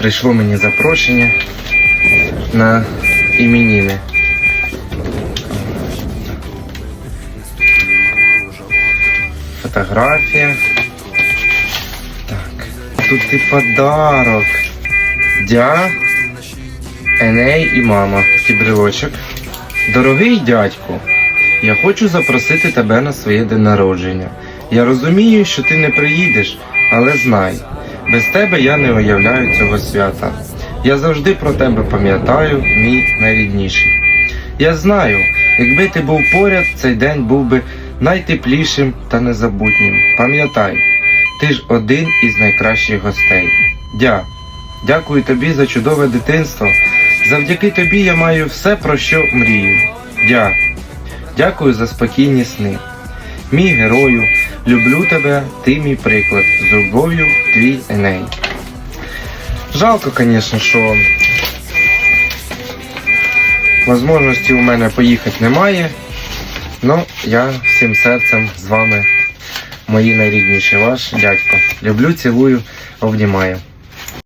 прийшло мені запрошення на іменіни. Фотографія. Так. Тут і подарок. Дя, Еней і мама. І брелочок. Дорогий дядьку, я хочу запросити тебе на своє день народження. Я розумію, що ти не приїдеш, але знай, без тебе я не уявляю цього свята. Я завжди про тебе пам'ятаю, мій найрідніший. Я знаю, якби ти був поряд, цей день був би найтеплішим та незабутнім. Пам'ятай, ти ж один із найкращих гостей. Дя, дякую тобі за чудове дитинство. Завдяки тобі я маю все, про що мрію. Дя, дякую за спокійні сни. Мій герою, люблю тебе, ти мій приклад. З любов'ю, твій Еней. Жалко, звісно, що можливості у мене поїхати немає. Ну, я всім серцем з вами, мої найрідніші, ваш дядько. Люблю, цілую, обнімаю.